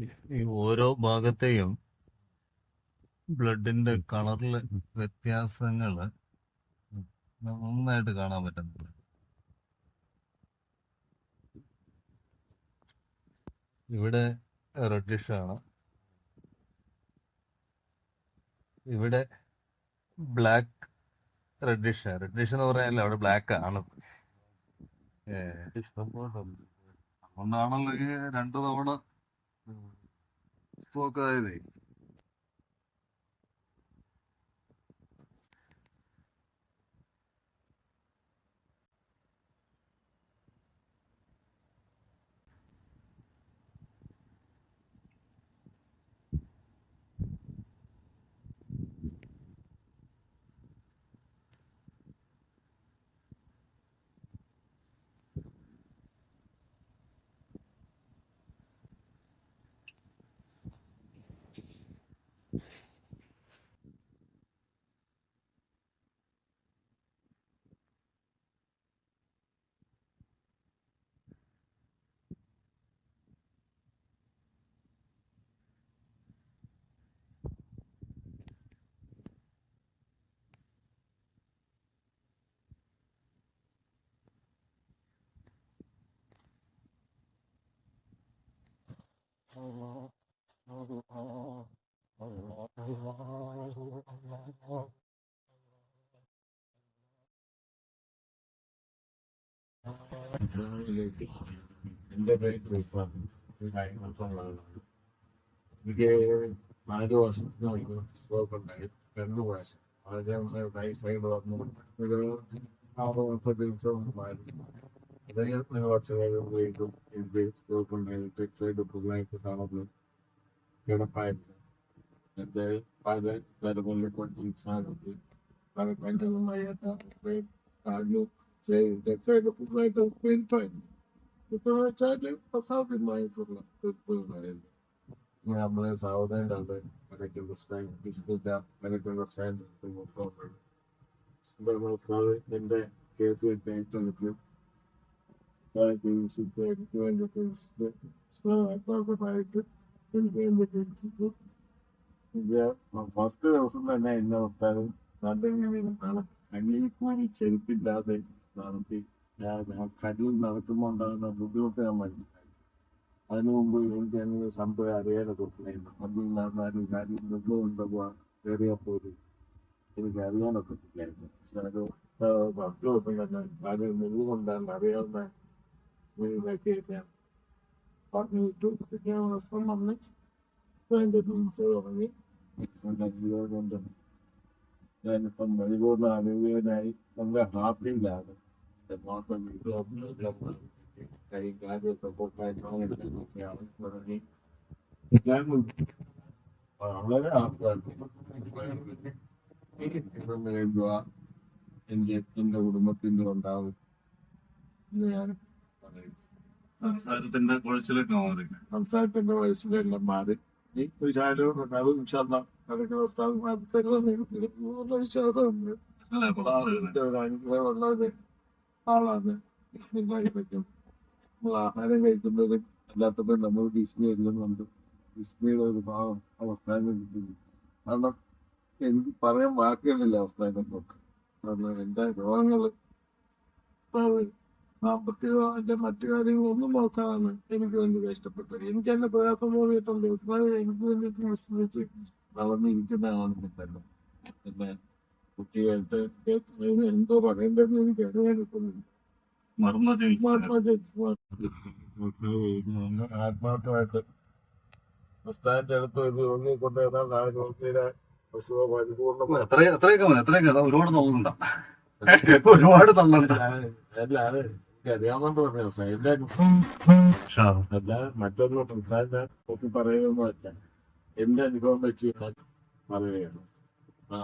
ഈ ഓരോ ഭാഗത്തെയും ബ്ലഡിന്റെ കളറിൽ വ്യത്യാസങ്ങൾ നന്നായിട്ട് കാണാൻ പറ്റുന്നുണ്ട്. ഇവിടെ റെഡിഷ് ആണ് ഇവിടെ ബ്ലാക്ക് റെഡിഷ് റെഡിഷ് എന്ന് പറയാനല്ല അവിടെ ബ്ലാക്ക് ആണ്. അതുകൊണ്ടാണല്ലോ ഈ രണ്ടു തവണ Poor guy, mate. എന്റെ പേര് റിഫാൻ. ഒരു കാര്യം മനസ്സിലാവുന്നതാണ്. എനിക്ക് നാല് വർഷത്തിന് സ്ട്രോക്ക് ഉണ്ടായി രണ്ട് പ്രാവശ്യം ആദ്യം റൈറ്റ് സൈഡ് വന്നു ഒരു ആറ് Real whatsoever we do in this global manufacturing to provide the development unified that they further credible report inside of the developmental Mayata with Carlo J. That's why the provide of Queen Point. The provide charge for South my program. Good program. We have less out and other connecting the strength, physical depth, management of sand, and the work program. Similar flower in the case with the interview വെച്ച് ഏറ്റെടുക്കും എനിക്ക് വേണ്ടിയിട്ട് first ദിവസം തന്നെ എന്നെ ഒട്ടാലും നല്ല കണ്ണിൽ ചെരുപ്പില്ലാതെ നടത്തി ഞാൻ കടലിൽ നടക്കുമ്പോൾ ഉണ്ടാകുന്ന ബുദ്ധിമുട്ട് ഞാൻ മനസ്സിലായി അതിനു മുമ്പ് എനിക്ക് അങ്ങനെ സംഭവം അറിയാനൊക്കെ ഉണ്ടായിരുന്നു അതിൽ നടന്നാലും കാര്യം മുമ്പുണ്ടോ കയറിയാൽ പോലും എനിക്ക് അറിയാനൊക്കെ ഇല്ലായിരുന്നു പക്ഷെ അത് പത്ത് ദിവസം തന്നെ കാര്യം മുമ്പുകൊണ്ടാണ് അറിയാവുന്ന വീട്ടിലൊക്കെ ഞാൻ പറഞ്ഞിട്ടു ഞാൻ ദിവസം വന്ന് എൻ്റെ ടീംസ് തുടങ്ങി എൻ്റെ ജീവിതം കൊണ്ട് ഞാനിപ്പം പരിപൂർണ്ണ അനുഭവനായി നല്ല ഹാപ്പിയിലാണ് മാത്രം കൈ കാര്യമൊക്കെ പൊട്ടായിട്ടാണ് തുടങ്ങി ഞാൻ വളരെ ഹാപ്പിയാണ് എന്റെ എന്റെ കുടുംബത്തിന്റെ ഉണ്ടാവും എന്ന് ഞാൻ പറയും സംസാരത്തിന്റെ കുഴച്ചിലൊക്കെ മാറി സംസാരത്തിന്റെ കുഴച്ചിലെല്ലാം മാറി. ഈ വിചാരമുണ്ട് അത് വിശ്വാസം അതൊക്കെ വിശ്വാസമുണ്ട്. ഒരു ആളാണ്. വിസ്മയായി പറ്റും നമ്മൾ ആഹാരം കഴിക്കുന്നതും അല്ലാത്തപ്പോൾ നമ്മൾ വിസ്മയ എഴുതുന്നുണ്ട്. വിസ്മയുടെ ഒരു ഭാവം അവസ്ഥാനം കിട്ടുന്നു. കാരണം എനിക്ക് പറയാൻ വാക്കുകളില്ല അവസ്ഥാനം നോക്ക് കാരണം എന്റെ രോഗങ്ങൾ സാമ്പത്തികമോ എന്റെ മറ്റു കാര്യങ്ങളൊന്നും നോക്കാതാണ്. എനിക്ക് വേണ്ടി കഷ്ടപ്പെട്ടത്. എനിക്ക് എന്നെ പ്രയാസം തോന്നിയിട്ടുണ്ട്. എനിക്ക് വേണ്ടിയിട്ട് വിശ്രമിച്ച് വളർന്നിരിക്കുന്നതാണ് തന്നെ പിന്നെ കുട്ടികൾക്ക് എന്തോ പറയേണ്ടതെന്ന് എനിക്ക് മർമ്മ ആത്മാർത്ഥമായിട്ട് പ്രസ്ഥാനത്തെ അടുത്ത് ഒരു ഒന്നി കൊണ്ടുവന്നാൽ ആരോഗ്യയുടെ അസുഖ പരിപൂർണമായി എത്ര എത്രയൊക്കെ മതി. എത്രയൊക്കെ അതാ ഒരുപാട് തള്ളണ്ട ഒരുപാട് തള്ളണ്ട അല്ല അത് അറിയാവുന്നതുകൊണ്ട് പറഞ്ഞു എല്ലാവരും അല്ല മറ്റൊന്നും സംസാരിച്ച നോക്കി പറയുന്നതല്ല എന്റെ അനുഭവം വെച്ച് ഞാൻ പറയുകയാണ് ആ